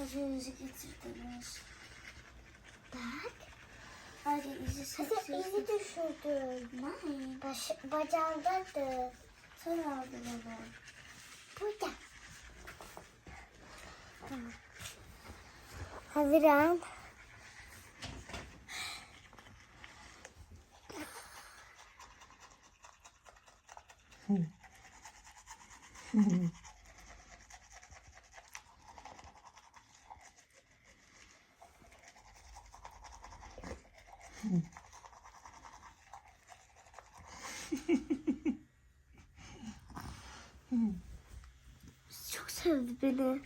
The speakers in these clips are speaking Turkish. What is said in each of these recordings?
yüzüğünüzü getirdiniz. Bak. Hadi izi Kızım seçiyorsun. izi düşürdüm. Nein. Baş, bacağındadır. Sen aldın onu. Burada. Hazırım. Çok sevdi beni.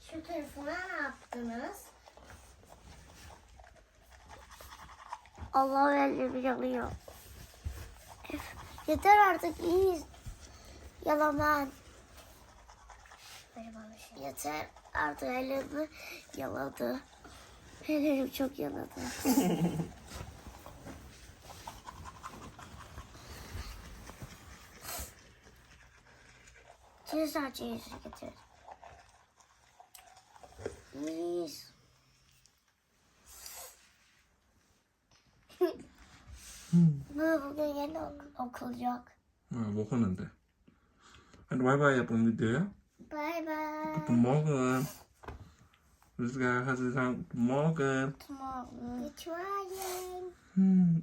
Şu telefona ne yaptınız? Allah elleri yanıyor. Yeter artık iyiyiz. Yalaman. Şunu. Yeter artık ellerimi yaladı. Ellerim çok yaladı. Çiz açı yüzü. Mis. Hmm. Bu bugün yeni okul yok. Ha, Wochenende. Hadi bay bay yapın videoya. Bay bay. Guten Morgen. This guy has his own tomorrow. Tomorrow. We're trying. Hmm.